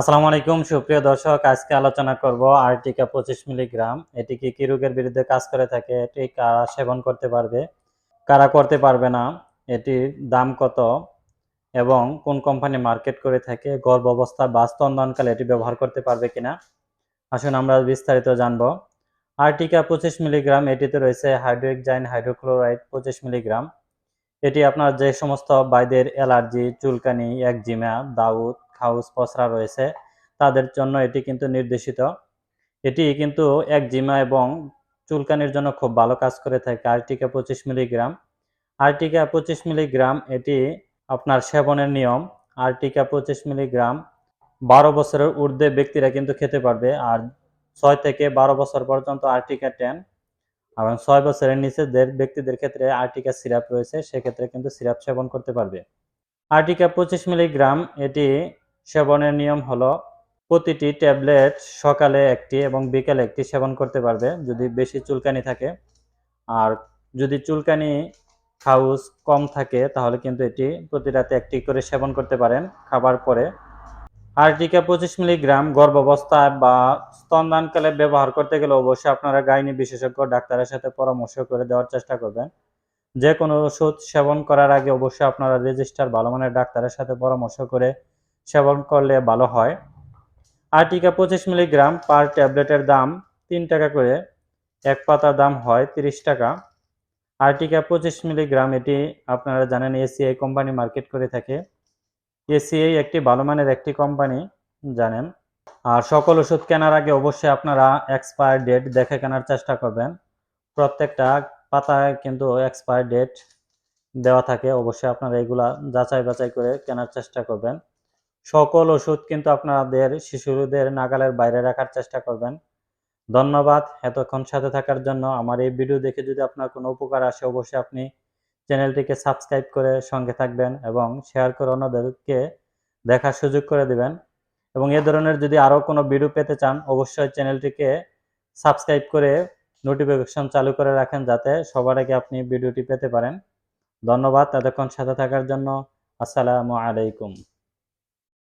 আসসালামু আলাইকুম, সুপ্রিয় দর্শক। আজকে আলোচনা করব আর্টিকা পঁচিশ মিলিগ্রাম। এটি কি কি রোগের বিরুদ্ধে কাজ করে থাকে? এটি কারা সেবন করতে পারবে? কারা করতে পারবে না? এটির দাম কত? এবং কোন কোম্পানি মার্কেট করে থাকে? গর্ভ অবস্থা বা স্তন্দনকালে এটি ব্যবহার করতে পারবে কিনা? আসুন আমরা বিস্তারিত জানব। আর্টিকা পঁচিশ মিলিগ্রাম, এটিতে রয়েছে হাইড্রোক্সাইন হাইড্রোক্লোরাইড পঁচিশ মিলিগ্রাম। এটি আপনার যে সমস্ত বাইদের অ্যালার্জি, চুলকানি, একজিমা, দাউদ খাউস পসরা রয়েছে, তাদের জন্য এটি কিন্তু নির্দেশিত। এটি কিন্তু একজিমা এবং চুলকানির জন্য খুব ভালো কাজ করে থাকে, আর্টিকা পঁচিশ মিলিগ্রাম। আর্টিকা পঁচিশ মিলিগ্রাম, এটি আপনার সেবনের নিয়ম। আর্টিকা পঁচিশ মিলিগ্রাম, বারো বছরের ঊর্ধ্বে ব্যক্তিরা কিন্তু খেতে পারবে, আর ছয় থেকে বারো বছর পর্যন্ত আর্টিকা টেন। এবং ছয় বছরের নিচেদের ব্যক্তিদের ক্ষেত্রে আর্টিকা সিরাপ রয়েছে, সেক্ষেত্রে কিন্তু সিরাপ সেবন করতে পারবে। আর্টিকা পঁচিশ মিলিগ্রাম, এটি সেবনের নিয়ম হলো প্রতিটি ট্যাবলেট সকালে একটি এবং বিকালে একটি সেবন করতে পারবে, যদি বেশি চুলকানি থাকে। আর যদি চুলকানি হাউস কম থাকে, তাহলে কিন্তু এটি প্রতি রাতে একটি করে সেবন করতে পারেন খাবার পরে। আর্টিকা পঁচিশ মিলিগ্রাম গর্ভাবস্থায় বা স্তনদানকালে ব্যবহার করতে গেলে অবশ্যই আপনারা গাইনি বিশেষজ্ঞ ডাক্তারের সাথে পরামর্শ করে দেওয়ার চেষ্টা করবেন। যে কোনো ওষুধ সেবন করার আগে অবশ্যই আপনারা রেজিস্টার ভালো মানের ডাক্তারের সাথে পরামর্শ করে সেবন করলে ভালো হয়। আর্টিকা পঁচিশ মিলিগ্রাম পার ট্যাবলেটের দাম তিন টাকা করে, এক পাতার দাম হয় তিরিশ টাকা। আর্টিকা পঁচিশ মিলিগ্রাম, এটি আপনারা জানেন এসিআই কোম্পানি মার্কেট করে থাকে। এসিআই একটি ভালো মানের একটি কোম্পানি, জানেন। আর সকল ওষুধ কেনার আগে অবশ্যই আপনারা এক্সপায়ার ডেট দেখে কেনার চেষ্টা করবেন। প্রত্যেকটা পাতায় কিন্তু এক্সপায়ার ডেট দেওয়া থাকে, অবশ্যই আপনারা এগুলা যাচাই বাছাই করে কেনার চেষ্টা করবেন। সকল ওষুধ কিন্তু আপনাদের শিশুদের নাগালের বাইরে রাখার চেষ্টা করবেন। ধন্যবাদ এতক্ষণ সাথে থাকার জন্য। আমার এই ভিডিও দেখে যদি আপনার কোনো উপকার আসে, অবশ্যই আপনি চ্যানেলটিকে সাবস্ক্রাইব করে সঙ্গে থাকবেন এবং শেয়ার করে অন্যদেরকে দেখার সুযোগ করে দিবেন। এবং এ ধরনের যদি আরও কোনো ভিডিও পেতে চান, অবশ্যই চ্যানেলটিকে সাবস্ক্রাইব করে নোটিফিকেশন চালু করে রাখেন যাতে সবার আগে আপনি ভিডিওটি পেতে পারেন। ধন্যবাদ এতক্ষণ সাথে থাকার জন্য। আসসালামু আলাইকুম।